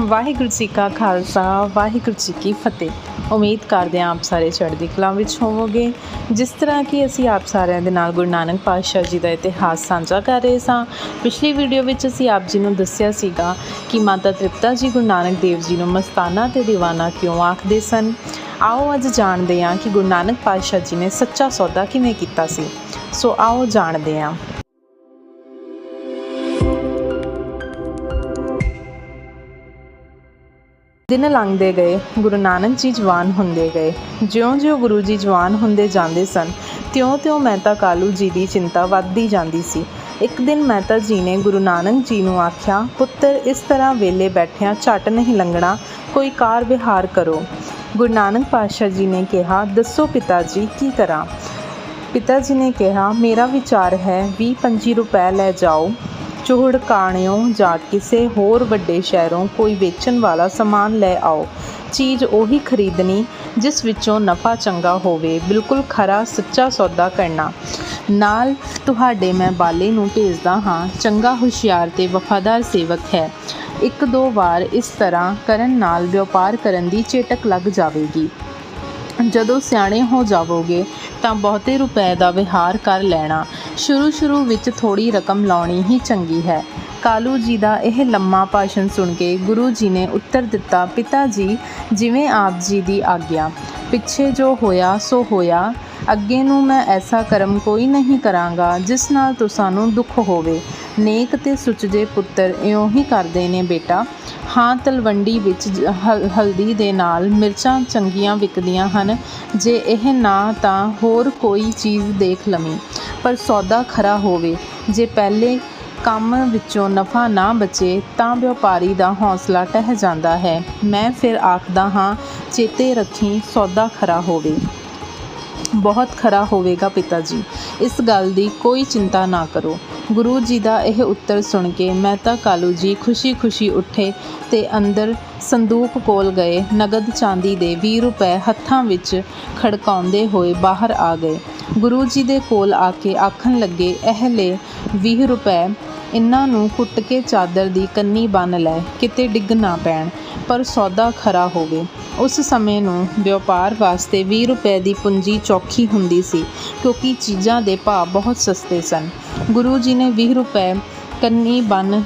ਵਾਹਿਗੁਰੂ ਜੀ ਕਾ ਖਾਲਸਾ, ਵਾਹਿਗੁਰੂ ਜੀ ਕੀ ਫਤਿਹ। ਉਮੀਦ ਕਰਦੇ ਹਾਂ ਆਪ ਸਾਰੇ ਚੜ੍ਹਦੀ ਕਲਾ ਵਿੱਚ ਹੋਵੋਗੇ। ਜਿਸ ਤਰ੍ਹਾਂ ਕਿ ਅਸੀਂ ਆਪ ਸਾਰਿਆਂ ਦੇ ਨਾਲ ਗੁਰੂ ਨਾਨਕ ਪਾਤਸ਼ਾਹ ਜੀ ਦਾ ਇਤਿਹਾਸ ਸਾਂਝਾ ਕਰ ਰਹੇ ਸਾਂ, ਪਿਛਲੀ ਵੀਡੀਓ ਵਿੱਚ ਅਸੀਂ ਆਪ ਜੀ ਨੂੰ ਦੱਸਿਆ ਸੀਗਾ ਕਿ ਮਾਤਾ ਤ੍ਰਿਪਤਾ ਜੀ ਗੁਰੂ ਨਾਨਕ ਦੇਵ ਜੀ ਨੂੰ ਮਸਤਾਨਾ ਤੇ ਦੀਵਾਨਾ ਕਿਉਂ ਆਖਦੇ ਸਨ? ਆਓ ਅੱਜ ਜਾਣਦੇ ਹਾਂ ਕਿ ਗੁਰੂ ਨਾਨਕ ਪਾਤਸ਼ਾਹ ਜੀ ਨੇ ਸੱਚਾ ਸੌਦਾ ਕਿਵੇਂ ਕੀਤਾ ਸੀ। ਸੋ ਆਓ ਜਾਣਦੇ ਹਾਂ। ਦਿਨ ਲੰਘਦੇ ਗਏ, ਗੁਰੂ ਨਾਨਕ ਜੀ ਜਵਾਨ ਹੁੰਦੇ ਗਏ। ਜਿਉਂ-ਜਿਉਂ ਗੁਰੂ ਜੀ ਜਵਾਨ ਹੁੰਦੇ ਜਾਂਦੇ ਸਨ, ਤਿਉਂ-ਤਿਉਂ ਮਹਿਤਾ ਕਾਲੂ ਜੀ ਦੀ ਚਿੰਤਾ ਵੱਧਦੀ ਜਾਂਦੀ ਸੀ। ਇੱਕ ਦਿਨ ਮਹਿਤਾ ਜੀ ਨੇ ਗੁਰੂ ਨਾਨਕ ਜੀ ਨੂੰ ਆਖਿਆ, ਪੁੱਤਰ, ਇਸ ਤਰ੍ਹਾਂ ਵੇਲੇ ਬੈਠਿਆਂ ਝਟ ਨਹੀਂ ਲੰਘਣਾ, ਕੋਈ ਕਾਰ ਵਿਹਾਰ ਕਰੋ। ਗੁਰੂ ਨਾਨਕ ਪਾਤਸ਼ਾਹ ਜੀ ਨੇ ਕਿਹਾ, ਦੱਸੋ ਪਿਤਾ ਜੀ, ਕੀ ਕਰਾਂ? ਪਿਤਾ ਜੀ ਨੇ ਕਿਹਾ, ਮੇਰਾ ਵਿਚਾਰ ਹੈ 20-25 ਰੁਪਏ ਲੈ ਜਾਓ। ਚੂਹੜ ਕਾਣਿਓ ਜਾਂ ਕਿਸੇ ਹੋਰ ਵੱਡੇ ਸ਼ਹਿਰੋਂ ਕੋਈ ਵੇਚਣ ਵਾਲਾ ਸਮਾਨ ਲੈ ਆਓ। ਚੀਜ਼ ਉਹੀ ਖਰੀਦਣੀ ਜਿਸ ਵਿੱਚੋਂ ਨਫਾ ਚੰਗਾ ਹੋਵੇ। ਬਿਲਕੁਲ ਖਰਾ, ਸੱਚਾ ਸੌਦਾ ਕਰਨਾ। ਨਾਲ ਤੁਹਾਡੇ ਮੈਂ ਬਾਲੇ ਨੂੰ ਭੇਜਦਾ ਹਾਂ। ਚੰਗਾ ਹੁਸ਼ਿਆਰ ਤੇ ਵਫਾਦਾਰ ਸੇਵਕ ਹੈ। ਇੱਕ ਦੋ ਵਾਰ ਇਸ ਤਰ੍ਹਾਂ ਕਰਨ ਨਾਲ ਵਪਾਰ ਕਰਨ ਦੀ ਚੇਟਕ ਲੱਗ ਜਾਵੇਗੀ। ਜਦੋਂ ਸਿਆਣੇ ਹੋ ਜਾਵੋਗੇ ਤਾਂ ਬਹੁਤੇ ਰੁਪਏ ਦਾ ਵਿਹਾਰ ਕਰ ਲੈਣਾ। ਸ਼ੁਰੂ ਸ਼ੁਰੂ ਵਿੱਚ ਥੋੜੀ ਰਕਮ ਲਾਉਣੀ ਹੀ ਚੰਗੀ ਹੈ। ਕਾਲੂ ਜੀ ਦਾ ਇਹ ਲੰਮਾ ਭਾਸ਼ਣ ਸੁਣ ਕੇ ਗੁਰੂ ਜੀ ਨੇ ਉੱਤਰ ਦਿੱਤਾ, ਪਿਤਾ ਜੀ, ਜਿਵੇਂ ਆਪ ਜੀ ਦੀ ਆਗਿਆ, ਪਿੱਛੇ ਜੋ ਹੋਇਆ, ਸੋ ਹੋਇਆ। ਅੱਗੇ ਨੂੰ ਮੈਂ ਐਸਾ ਕਰਮ ਕੋਈ ਨਹੀਂ ਕਰਾਂਗਾ, ਜਿਸ ਨਾਲ ਤੁਸਾਨੂੰ ਦੁੱਖ ਹੋਵੇ। ਨੇਕ ਤੇ ਸੁਚਜੇ ਪੁੱਤਰ ਇਉਂ ਹੀ ਕਰਦੇ ਨੇ ਬੇਟਾ। ਹਾਂ, ਤਲਵੰਡੀ ਵਿੱਚ ਹਲਦੀ ਦੇ ਨਾਲ ਮਿਰਚਾਂ ਚੰਗੀਆਂ ਵਿਕਦੀਆਂ ਹਨ। ਜੇ ਇਹ ਨਾ ਤਾਂ ਹੋਰ ਕੋਈ ਚੀਜ਼ ਦੇਖ ਲਵੀਂ। ਪਰ ਸੌਦਾ ਖਰਾ ਹੋਵੇ। ਜੇ ਪਹਿਲੇ ਕੰਮ ਵਿੱਚੋਂ ਨਫਾ ਨਾ ਬਚੇ, ਤਾਂ ਵਪਾਰੀ ਦਾ ਹੌਸਲਾ ਟਹਿ ਜਾਂਦਾ ਹੈ। ਮੈਂ ਫਿਰ ਆਖਦਾ ਹਾਂ, ਚੇਤੇ ਰੱਖੀ, ਸੌਦਾ ਖਰਾ ਹੋਵੇ। ਬਹੁਤ ਖਰਾ ਹੋਵੇਗਾ ਪਿਤਾ ਜੀ। ਇਸ ਗੱਲ ਦੀ ਕੋਈ ਚਿੰਤਾ ਨਾ ਕਰੋ। ਗੁਰੂ ਜੀ ਦਾ ਇਹ ਉੱਤਰ ਸੁਣ ਕੇ ਮਹਿਤਾ ਕਾਲੂ ਜੀ ਖੁਸ਼ੀ-ਖੁਸ਼ੀ ਉੱਠੇ ਤੇ ਅੰਦਰ ਸੰਦੂਕ ਕੋਲ ਗਏ। ਨਗਦ ਚਾਂਦੀ ਦੇ 20 ਰੁਪਏ ਹੱਥਾਂ ਵਿੱਚ ਖੜਕਾਉਂਦੇ ਹੋਏ ਬਾਹਰ ਆ ਗਏ। ਗੁਰੂ ਜੀ ਦੇ ਕੋਲ ਆ ਕੇ ਆਖਣ ਲੱਗੇ, ਇਹ ਲੈ, ਵੀਹ ਰੁਪਏ। ਇਹਨਾਂ ਨੂੰ ਕੁੱਟ ਕੇ ਚਾਦਰ ਦੀ ਕੰਨੀ ਬੰਨ੍ਹ ਲੈ, ਕਿਤੇ ਡਿੱਗ ਨਾ ਪੈਣ, ਪਰ ਸੌਦਾ ਖਰਾ ਹੋਵੇ। ਉਸ ਸਮੇਂ ਨੂੰ ਵਪਾਰ ਵਾਸਤੇ 20 ਰੁਪਏ ਦੀ ਪੂੰਜੀ ਚੌਖੀ ਹੁੰਦੀ ਸੀ, ਕਿਉਂਕਿ ਚੀਜ਼ਾਂ ਦੇ ਭਾਅ ਬਹੁਤ ਸਸਤੇ ਸਨ। ਗੁਰੂ ਜੀ ਨੇ 20 ਰੁਪਏ ਕੰਨੀ ਬੰਨ੍ਹ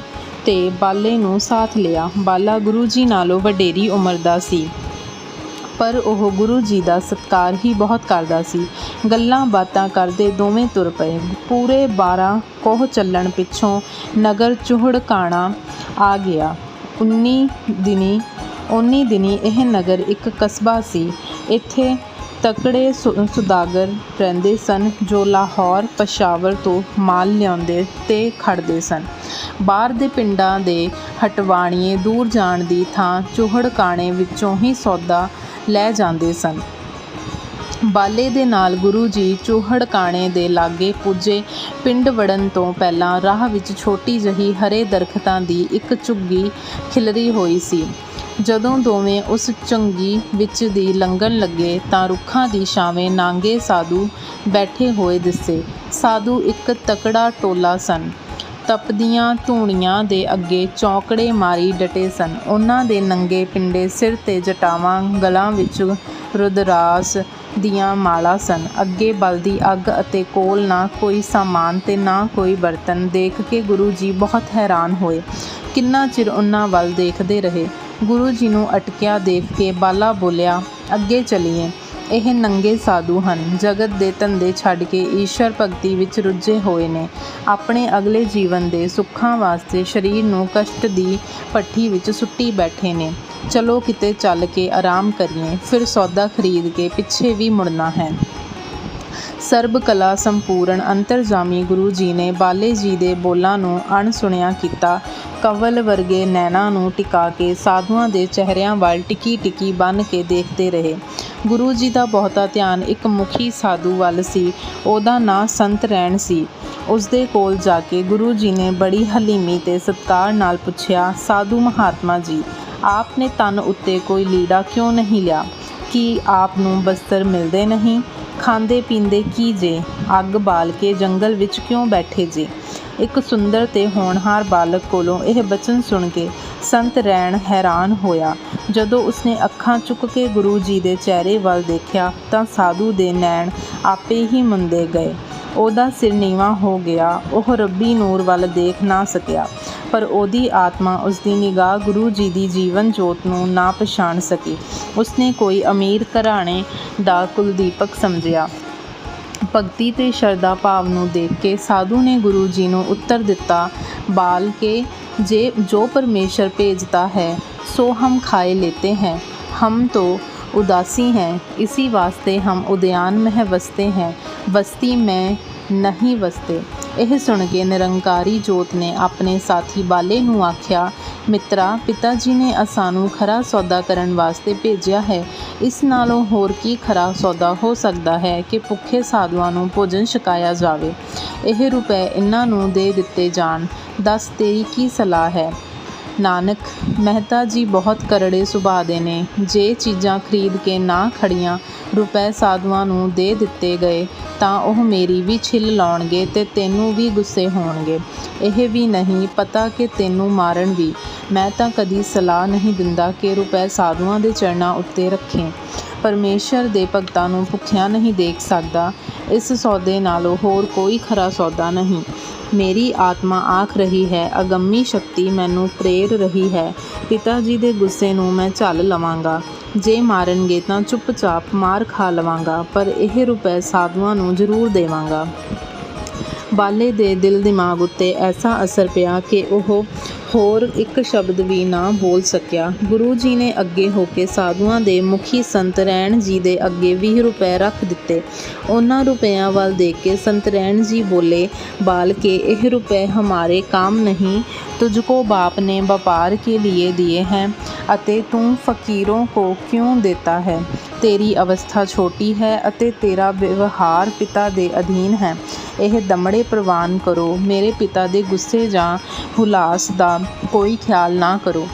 ਤੇ ਬਾਲੇ ਨੂੰ ਸਾਥ ਲਿਆ। ਬਾਲਾ ਗੁਰੂ ਜੀ ਨਾਲੋਂ ਵਡੇਰੀ ਉਮਰ ਦਾ ਸੀ। ਪਰ ਉਹ ਗੁਰੂ ਜੀ ਦਾ ਸਤਕਾਰ ਹੀ ਬਹੁਤ ਕਰਦਾ ਸੀ। ਗੱਲਾਂ ਬਾਤਾਂ ਕਰਦੇ ਦੋਵੇਂ ਤੁਰ ਪਏ। ਪੂਰੇ 12 ਕੋਹ ਚੱਲਣ ਪਿੱਛੋਂ ਨਗਰ ਚੂਹੜ ਕਾਣਾ ਆ ਗਿਆ। 19 ਦਿਨੀ 19 ਦਿਨੀ ਇਹ ਨਗਰ ਇੱਕ ਕਸਬਾ ਸੀ। ਇੱਥੇ ਤਕੜੇ ਸੁ- ਸੁਦਾਗਰ ਰਹਿੰਦੇ ਸਨ ਜੋ ਲਾਹੌਰ, ਪਸ਼ਾਵਰ ਤੋਂ ਮਾਲ ਲਿਆਉਂਦੇ ਤੇ ਖੜਦੇ ਸਨ। ਬਾਹਰ ਦੇ ਪਿੰਡਾਂ ਦੇ ਹਟਵਾਣੀਏ ਦੂਰ ਜਾਣ ਦੀ ਥਾਂ ਚੂਹੜ ਕਾਣੇ ਵਿੱਚੋਂ ਹੀ ਸੌਦਾ ਲੈ ਜਾਂਦੇ ਸਨ। ਬਾਲੇ ਦੇ ਨਾਲ ਗੁਰੂ ਜੀ ਚੂਹੜ ਕਾਣੇ ਦੇ ਲਾਗੇ ਪੁੱਜੇ। ਪਿੰਡ ਵੜਨ ਤੋਂ ਪਹਿਲਾਂ ਰਾਹ ਵਿੱਚ ਛੋਟੀ ਜਹੀ ਹਰੇ ਦਰਖਤਾਂ ਦੀ ਇੱਕ ਝੁੱਗੀ ਖਿਲਰੀ ਹੋਈ ਸੀ। ਜਦੋਂ ਦੋਵੇਂ ਉਸ ਚੰਗੀ ਵਿੱਚ ਦੀ ਲੰਘਣ ਲੱਗੇ ਤਾਂ ਰੁੱਖਾਂ ਦੀ ਛਾਵੇਂ ਨਾਂਗੇ ਸਾਧੂ ਬੈਠੇ ਹੋਏ ਦਿਸੇ। ਸਾਧੂ ਇੱਕ ਤਕੜਾ ਟੋਲਾ ਸਨ। ਤਪਦੀਆਂ ਧੂਣੀਆਂ ਦੇ ਅੱਗੇ ਚੌਂਕੜੇ ਮਾਰੀ ਡਟੇ ਸਨ। ਉਹਨਾਂ ਦੇ ਨੰਗੇ ਪਿੰਡੇ ਸਿਰ ਤੇ ਜਟਾਵਾਂ, ਗਲਾਂ ਵਿੱਚ ਰੁਦਰਾਸ ਦੀਆਂ ਮਾਲਾ ਸਨ। ਅੱਗੇ ਬਲਦੀ ਅੱਗ ਅਤੇ ਕੋਲ ਨਾ ਕੋਈ ਸਾਮਾਨ ਤੇ ਨਾ ਕੋਈ ਬਰਤਨ। ਦੇਖ ਕੇ ਗੁਰੂ ਜੀ ਬਹੁਤ ਹੈਰਾਨ ਹੋਏ। ਕਿੰਨਾ ਚਿਰ ਉਹਨਾਂ ਵੱਲ ਦੇਖਦੇ ਰਹੇ। ਗੁਰੂ ਜੀ ਨੂੰ ਅਟਕਿਆ ਦੇਖ ਕੇ ਬਾਲਾ ਬੋਲਿਆ, ਅੱਗੇ ਚਲੀਏ। ਇਹ ਨੰਗੇ ਸਾਧੂ ਹਨ। ਜਗਤ ਦੇ ਧੰਦੇ ਛੱਡ ਕੇ ਈਸ਼ਵਰ ਭਗਤੀ ਵਿੱਚ ਰੁੱਝੇ ਹੋਏ ਨੇ। ਆਪਣੇ ਅਗਲੇ ਜੀਵਨ ਦੇ ਸੁੱਖਾਂ ਵਾਸਤੇ ਸਰੀਰ ਨੂੰ ਕਸ਼ਟ ਦੀ ਭੱਠੀ ਵਿੱਚ ਸੁੱਟੀ ਬੈਠੇ ਨੇ। ਚਲੋ ਕਿਤੇ ਚੱਲ ਕੇ ਆਰਾਮ ਕਰੀਏ, ਫਿਰ ਸੌਦਾ ਖਰੀਦ ਕੇ ਪਿੱਛੇ ਵੀ ਮੁੜਨਾ ਹੈ। ਸਰਬ ਕਲਾ ਸੰਪੂਰਨ ਅੰਤਰਜਾਮੀ ਗੁਰੂ ਜੀ ਨੇ ਬਾਲੇ ਜੀ ਦੇ ਬੋਲਾਂ ਨੂੰ ਅਣਸੁਣਿਆ ਕੀਤਾ। ਕਵਲ ਵਰਗੇ ਨੈਣਾ ਨੂੰ ਟਿਕਾ ਕੇ ਸਾਧੂਆਂ ਦੇ ਚਿਹਰਿਆਂ ਵੱਲ ਟਿਕੀ ਟਿਕੀ ਬੰਨ ਕੇ ਦੇਖਦੇ ਰਹੇ। ਗੁਰੂ ਜੀ ਦਾ ਬਹੁਤਾ ਧਿਆਨ ਇੱਕ ਮੁਖੀ ਸਾਧੂ ਵੱਲ ਸੀ। ਉਹਦਾ ਨਾਂ ਸੰਤ ਰਹਿਣ ਸੀ। ਉਸ ਦੇ ਕੋਲ ਜਾ ਕੇ ਗੁਰੂ ਜੀ ਨੇ ਬੜੀ ਹਲੀਮੀ ਤੇ ਸਤਿਕਾਰ ਨਾਲ ਪੁੱਛਿਆ, ਸਾਧੂ ਮਹਾਤਮਾ ਜੀ ਆਪ ਨੇ ਤਨ ਉੱਤੇ ਕੋਈ ਲੀੜਾ ਕਿਉਂ ਨਹੀਂ ਲਿਆ? ਕੀ ਆਪ ਨੂੰ ਬਸਤਰ ਮਿਲਦੇ ਨਹੀਂ? ਖਾਂਦੇ ਪੀਂਦੇ ਕੀ ਜੇ? ਅੱਗ ਬਾਲ ਕੇ ਜੰਗਲ ਵਿੱਚ ਕਿਉਂ ਬੈਠੇ ਜੇ? ਇੱਕ ਸੁੰਦਰ ਤੇ ਹੋਣਹਾਰ ਬਾਲਕ ਕੋਲੋਂ ਇਹ ਬਚਨ ਸੁਣ ਕੇ ਸੰਤ ਰੈਣ ਹੈਰਾਨ ਹੋਇਆ। ਜਦੋਂ ਉਸਨੇ ਅੱਖਾਂ ਚੁੱਕ ਕੇ ਗੁਰੂ ਜੀ ਦੇ ਚਿਹਰੇ ਵੱਲ ਦੇਖਿਆ ਤਾਂ ਸਾਧੂ ਦੇ ਨੈਣ ਆਪੇ ਹੀ ਮੁੰਦੇ ਗਏ। ਉਹਦਾ ਸਿਰ ਨੀਵਾਂ ਹੋ ਗਿਆ, ਉਹ ਰੱਬੀ ਨੂਰ ਵੱਲ ਦੇਖ ਨਾ ਸਕਿਆ, ਪਰ ਉਹਦੀ ਆਤਮਾ ਉਸਦੀ ਨਿਗਾਹ ਗੁਰੂ ਜੀ ਦੀ ਜੀਵਨ ਜੋਤ ਨੂੰ ਨਾ ਪਛਾਣ ਸਕੀ। ਉਸਨੇ ਕੋਈ ਅਮੀਰ ਘਰਾਣੇ ਦਾ ਕੁਲਦੀਪਕ ਸਮਝਿਆ। ਭਗਤੀ ਤੇ ਸ਼ਰਧਾ ਭਾਵ ਨੂੰ ਦੇਖ ਕੇ ਸਾਧੂ ਨੇ ਗੁਰੂ ਜੀ ਨੂੰ ਉੱਤਰ ਦਿੱਤਾ ਬਾਲ ਕੇ ਜੇ ਜੋ ਪਰਮੇਸ਼ਰ ਭੇਜਤਾ ਹੈ ਸੋ ਹਮ ਖਾਏ लेते हैं हम तो उदासी हैं इसी वास्ते हम उद्यान में बसते हैं बस्ती में ਨਹੀਂ ਵਸਦੇ ਇਹ ਸੁਣ ਕੇ ਨਿਰੰਕਾਰੀ ਜੋਤ ਨੇ ਆਪਣੇ ਸਾਥੀ ਬਾਲੇ ਨੂੰ ਆਖਿਆ ਮਿੱਤਰਾ ਪਿਤਾ ਜੀ ਨੇ ਅਸਾਨੂੰ ਖਰਾ ਸੌਦਾ ਕਰਨ ਵਾਸਤੇ ਭੇਜਿਆ ਹੈ। ਇਸ ਨਾਲੋਂ ਹੋਰ ਕੀ ਖਰਾ ਸੌਦਾ ਹੋ ਸਕਦਾ ਹੈ ਕਿ ਭੁੱਖੇ ਸਾਧੂਆਂ ਨੂੰ ਭੋਜਨ ਛਕਾਇਆ ਜਾਵੇ? ਇਹ ਰੁਪਏ ਇਹਨਾਂ ਨੂੰ ਦੇ ਦਿੱਤੇ ਜਾਣ। ਦੱਸ ਤੇਰੀ ਕੀ ਸਲਾਹ ਹੈ? ਨਾਨਕ, ਮਹਿਤਾ ਜੀ ਬਹੁਤ ਕਰੜੇ ਸੁਭਾਅ ਦੇ ਨੇ। ਜੇ ਚੀਜ਼ਾਂ ਖਰੀਦ ਕੇ ਨਾ ਖੜੀਆਂ ਰੁਪਏ ਸਾਧੂਆਂ ਨੂੰ ਦੇ ਦਿੱਤੇ ਗਏ, ਤਾਂ ਉਹ ਮੇਰੀ ਵੀ ਛਿੱਲ ਲਾਉਣਗੇ ਤੇ ਤੈਨੂੰ ਵੀ ਗੁੱਸੇ ਹੋਣਗੇ। ਇਹ ਵੀ ਨਹੀਂ ਪਤਾ ਕਿ ਤੈਨੂੰ ਮਾਰਨ ਵੀ। ਮੈਂ ਤਾਂ ਕਦੀ ਸਲਾਹ ਨਹੀਂ ਦਿੰਦਾ ਕਿ ਰੁਪਏ ਸਾਧੂਆਂ ਦੇ ਚਰਨਾਂ ਉੱਤੇ ਰੱਖੇ। ਪਰਮੇਸ਼ਰ ਦੇ ਭਗਤਾਂ ਨੂੰ ਭੁੱਖਿਆਂ ਨਹੀਂ ਦੇਖ ਸਕਦਾ। ਇਸ ਸੌਦੇ ਨਾਲੋਂ ਹੋਰ ਕੋਈ ਖਰਾ ਸੌਦਾ ਨਹੀਂ। ਮੇਰੀ ਆਤਮਾ ਆਖ ਰਹੀ ਹੈ, ਅਗੰਮੀ ਸ਼ਕਤੀ ਮੈਨੂੰ ਪ੍ਰੇਰ ਰਹੀ ਹੈ। ਪਿਤਾ ਜੀ ਦੇ ਗੁੱਸੇ ਨੂੰ ਮੈਂ ਝੱਲ ਲਵਾਂਗਾ। ਜੇ ਮਾਰਨਗੇ ਤਾਂ ਚੁੱਪਚਾਪ ਮਾਰ ਖਾ ਲਵਾਂਗਾ, ਪਰ ਇਹ ਰੁਪਏ ਸਾਧੂਆਂ ਨੂੰ ਜ਼ਰੂਰ ਦੇਵਾਂਗਾ। ਬਾਲੇ ਦੇ ਦਿਲ ਦਿਮਾਗ ਉੱਤੇ ਐਸਾ ਅਸਰ ਪਿਆ ਕਿ ਉਹ ਹੋਰ ਇੱਕ ਸ਼ਬਦ ਵੀ ਨਾ ਬੋਲ ਸਕਿਆ ਗੁਰੂ ਜੀ ਨੇ ਅੱਗੇ ਹੋ ਕੇ ਸਾਧੂਆਂ ਦੇ ਮੁਖੀ ਸੰਤ ਰੈਣ ਜੀ ਦੇ ਅੱਗੇ 20 ਰੁਪਏ ਰੱਖ ਦਿੱਤੇ ਉਹਨਾਂ ਰੁਪਿਆਂ ਵੱਲ ਦੇਖ ਕੇ ਸੰਤ ਰੈਣ ਜੀ ਬੋਲੇ ਬਾਲ ਕੇ ਇਹ ਰੁਪਏ ਹਮਾਰੇ ਕੰਮ ਨਹੀਂ तुझको बाप ने व्यापार के लिए दिए हैं ਅਤੇ ਤੂੰ ਫਕੀਰੋਂ ਕੋ ਕਿਉਂ ਦੇਤਾ ਹੈ ਤੇਰੀ ਅਵਸਥਾ ਛੋਟੀ ਹੈ ਅਤੇ ਤੇਰਾ ਵਿਵਹਾਰ ਪਿਤਾ ਦੇ ਅਧੀਨ ਹੈ ਇਹ ਦਮੜੇ ਪ੍ਰਵਾਨ ਕਰੋ, ਮੇਰੇ ਪਿਤਾ ਦੇ ਗੁੱਸੇ ਜਾਂ ਹੁਲਾਸ ਦਾ ਕੋਈ ਖਿਆਲ ਨਾ ਕਰੋ।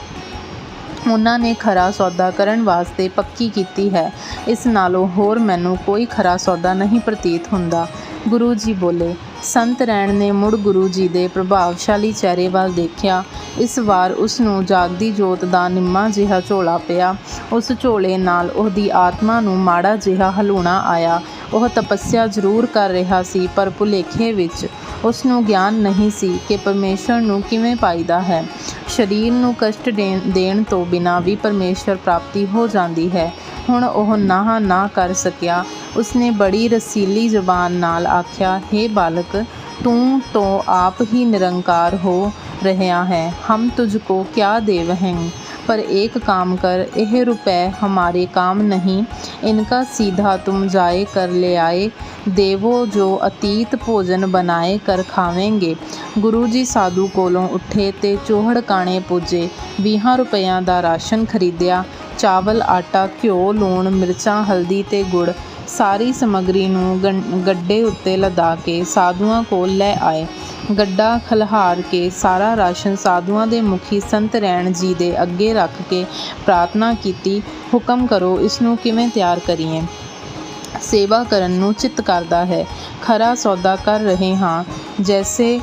ਉਹਨਾਂ ਨੇ ਖਰਾ ਸੌਦਾ ਕਰਨ ਵਾਸਤੇ ਪੱਕੀ ਕੀਤੀ ਹੈ। ਇਸ ਨਾਲੋਂ ਹੋਰ ਮੈਨੂੰ ਕੋਈ ਖਰਾ ਸੌਦਾ ਨਹੀਂ ਪ੍ਰਤੀਤ ਹੁੰਦਾ। ਗੁਰੂ ਜੀ ਬੋਲੇ ਸੰਤ ਰੈਣ ਨੇ ਮੁੜ ਗੁਰੂ ਜੀ ਦੇ ਪ੍ਰਭਾਵਸ਼ਾਲੀ ਚਿਹਰੇ ਵੱਲ ਦੇਖਿਆ। ਇਸ ਵਾਰ ਉਸ ਨੂੰ ਜਾਗਦੀ ਜੋਤ ਦਾ ਨਿੰਮਾ ਜਿਹਾ ਝੋਲਾ ਪਿਆ। ਉਸ ਝੋਲੇ ਨਾਲ ਉਹਦੀ ਆਤਮਾ ਨੂੰ ਮਾੜਾ ਜਿਹਾ ਹਲੂਣਾ ਆਇਆ। ਉਹ ਤਪੱਸਿਆ ਜ਼ਰੂਰ ਕਰ ਰਿਹਾ ਸੀ, ਪਰ ਭੁਲੇਖੇ ਵਿੱਚ ਉਸ ਨੂੰ ਗਿਆਨ ਨਹੀਂ ਸੀ ਕਿ ਪਰਮੇਸ਼ਰ ਨੂੰ ਕਿਵੇਂ ਪਾਈਦਾ ਹੈ। ਸਰੀਰ ਨੂੰ ਕਸ਼ਟ ਦੇਣ ਤੋਂ ਬਿਨਾਂ ਵੀ ਪਰਮੇਸ਼ਰ ਪ੍ਰਾਪਤੀ ਹੋ ਜਾਂਦੀ ਹੈ। ਹੁਣ ਉਹ ਨਾਹ ਨਾ ਕਰ ਸਕਿਆ। ਉਸਨੇ ਬੜੀ ਰਸੀਲੀ ਜ਼ਬਾਨ ਨਾਲ ਆਖਿਆ हे ਬਾਲਕ ਤੂੰ ਤੋਂ ਆਪ ਹੀ ਨਿਰੰਕਾਰ ਹੋ रहा है हम तुझको क्या देवहें पर एक काम कर यह रुपए हमारे काम नहीं इनका सीधा तुम जाए कर ले आए देवो जो ਅਤੀਤ ਭੋਜਨ ਬਣਾਏ ਕਰ ਖਾਵੇਂਗੇ ਗੁਰੂ ਜੀ ਸਾਧੂ ਕੋਲੋਂ ਉੱਠੇ ਤੇ ਚੋਹੜ ਕਾਣੇ ਪੁੱਜੇ 20 ਰੁਪਈਆਂ ਦਾ ਰਾਸ਼ਨ ਖਰੀਦਿਆ ਚਾਵਲ ਆਟਾ ਘਿਓ ਲੂਣ ਮਿਰਚਾਂ ਹਲਦੀ ਤੇ ਗੁੜ ਸਾਰੀ ਸਮੱਗਰੀ ਨੂੰ ਗੱਡੇ ਉੱਤੇ ਲਦਾ ਕੇ ਸਾਧੂਆਂ ਕੋਲ ਲੈ ਆਏ। ਗੱਡਾ ਖਲਹਾਰ ਕੇ ਸਾਰਾ ਰਾਸ਼ਨ ਸਾਧੂਆਂ ਦੇ ਮੁਖੀ ਸੰਤ ਰੈਣ ਜੀ ਦੇ ਅੱਗੇ ਰੱਖ ਕੇ ਪ੍ਰਾਰਥਨਾ ਕੀਤੀ, ਹੁਕਮ ਕਰੋ, ਇਸ ਨੂੰ ਕਿਵੇਂ ਤਿਆਰ ਕਰੀਏ? ਸੇਵਾ ਕਰਨ ਨੂੰ ਚਿੱਤ ਕਰਦਾ ਹੈ। ਖਰਾ ਸੌਦਾ ਕਰ ਰਹੇ ਹਾਂ। ਜੈਸੇ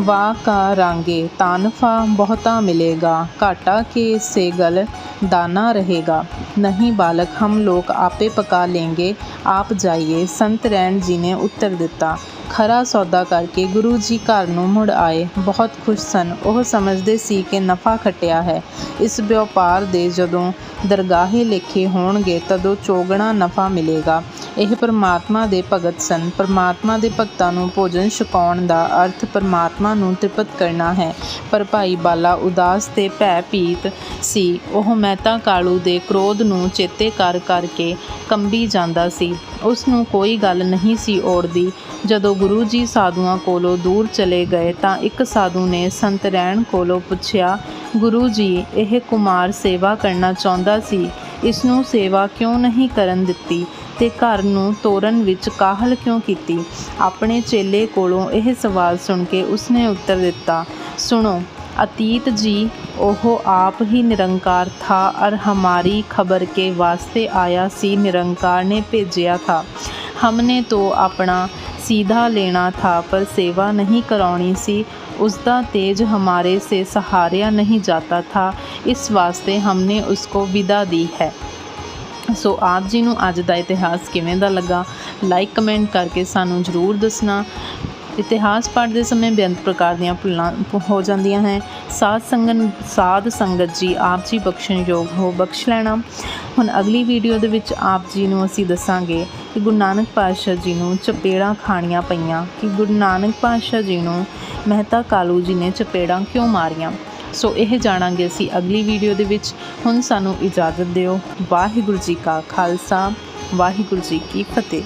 ਵਾ ਕਾ ਰਾਂਗੇ ਤਾਨਫਾ ਬਹੁਤਾ ਮਿਲੇਗਾ ਘਾਟਾ ਕੇ ਸੇ ਗਲ दाना रहेगा नहीं बालक हम लोग आपे पका लेंगे ਆਪ ਜਾਈਏ ਸੰਤ ਰੈਣ ਜੀ ਨੇ ਉੱਤਰ ਦਿੱਤਾ ਖਰਾ ਸੌਦਾ ਕਰਕੇ ਗੁਰੂ ਜੀ ਘਰ ਨੂੰ ਮੁੜ ਆਏ ਬਹੁਤ ਖੁਸ਼ ਸਨ ਉਹ ਸਮਝਦੇ ਸੀ ਕਿ ਨਫਾ ਖਟਿਆ ਹੈ ਇਸ ਵਪਾਰ ਦੇ ਜਦੋਂ ਦਰਗਾਹੇ ਲੇਖੇ ਹੋਣਗੇ ਤਦੋਂ ਚੋਗਣਾ ਨਫਾ ਮਿਲੇਗਾ ਇਹ ਪਰਮਾਤਮਾ ਦੇ ਭਗਤ ਸਨ। ਪਰਮਾਤਮਾ ਦੇ ਭਗਤਾਂ ਨੂੰ ਭੋਜਨ ਛਕਾਉਣ ਦਾ ਅਰਥ ਪਰਮਾਤਮਾ ਨੂੰ ਤ੍ਰਿਪਤ ਕਰਨਾ ਹੈ। ਪਰ ਭਾਈ ਬਾਲਾ ਉਦਾਸ ਤੇ ਭੈ ਭੀਤ ਸੀ। ਉਹ ਮਹਿਤਾ ਕਾਲੂ ਦੇ ਕ੍ਰੋਧ ਨੂੰ ਚੇਤੇ ਕਰ ਕਰਕੇ ਕੰਬੀ ਜਾਂਦਾ ਸੀ। ਉਸ ਨੂੰ ਕੋਈ ਗੱਲ ਨਹੀਂ ਸੀ ਔੜਦੀ। ਜਦੋਂ ਗੁਰੂ ਜੀ ਸਾਧੂਆਂ ਕੋਲੋਂ ਦੂਰ ਚਲੇ ਗਏ ਤਾਂ ਇੱਕ ਸਾਧੂ ਨੇ ਸੰਤ ਰਹਿਣ ਕੋਲੋਂ ਪੁੱਛਿਆ, ਗੁਰੂ ਜੀ, ਇਹ ਕੁਮਾਰ ਸੇਵਾ ਕਰਨਾ ਚਾਹੁੰਦਾ ਸੀ। ਇਸ ਨੂੰ ਸੇਵਾ ਕਿਉਂ ਨਹੀਂ ਕਰਨ ਦਿੱਤੀ? ਤੇ ਘਰ ਨੂੰ ਤੋਰਨ ਵਿੱਚ ਕਾਹਲ ਕਿਉਂ ਕੀਤੀ ਆਪਣੇ ਚੇਲੇ ਕੋਲੋਂ ਇਹ ਸਵਾਲ ਸੁਣ ਕੇ ਉਸਨੇ ਉੱਤਰ ਦਿੱਤਾ ਸੁਣੋ अतीत जी ओहो आप ही निरंकार था और हमारी खबर के वास्ते आया सी निरंकार ने भेजा था हमने तो अपना सीधा लेना था पर सेवा नहीं करानी सी उसका तेज हमारे से सहारा नहीं जाता था इस वास्ते हमने उसको विदा दी है ਸੋ ਆਪ ਜੀ ਨੂੰ ਅੱਜ ਦਾ ਇਤਿਹਾਸ ਕਿਵੇਂ ਦਾ ਲੱਗਾ? ਲਾਈਕ ਕਮੈਂਟ ਕਰਕੇ ਸਾਨੂੰ ਜ਼ਰੂਰ ਦੱਸਣਾ। ਇਤਿਹਾਸ ਪੜ੍ਹਦੇ ਸਮੇਂ ਬੇਅੰਤ ਪ੍ਰਕਾਰ ਦੀਆਂ ਭੁੱਲਾਂ ਹੋ ਜਾਂਦੀਆਂ ਹੈ। ਸਾਧ ਸੰਗਨ, ਸਾਧ ਸੰਗਤ ਜੀ, ਆਪ ਜੀ ਬਖਸ਼ਣਯੋਗ ਹੋ, ਬਖਸ਼ ਲੈਣਾ। ਹੁਣ ਅਗਲੀ ਵੀਡੀਓ ਦੇ ਵਿੱਚ ਆਪ ਜੀ ਨੂੰ ਅਸੀਂ ਦੱਸਾਂਗੇ ਕਿ ਗੁਰੂ ਨਾਨਕ ਪਾਤਸ਼ਾਹ ਜੀ ਨੂੰ ਚਪੇੜਾਂ ਖਾਣੀਆਂ ਪਈਆਂ। ਕਿ ਗੁਰੂ ਨਾਨਕ ਪਾਤਸ਼ਾਹ ਜੀ ਨੂੰ ਮਹਿਤਾ ਕਾਲੂ ਜੀ ਨੇ ਚਪੇੜਾਂ ਕਿਉਂ ਮਾਰੀਆਂ? ਸੋ ਇਹ ਜਾਣਾਂਗੇ ਅਸੀਂ ਅਗਲੀ ਵੀਡੀਓ ਦੇ ਵਿੱਚ। ਹੁਣ ਸਾਨੂੰ ਇਜਾਜ਼ਤ ਦਿਓ। ਵਾਹਿਗੁਰੂ ਜੀ ਕਾ ਖਾਲਸਾ, ਵਾਹਿਗੁਰੂ ਜੀ ਕੀ ਫਤਿਹ।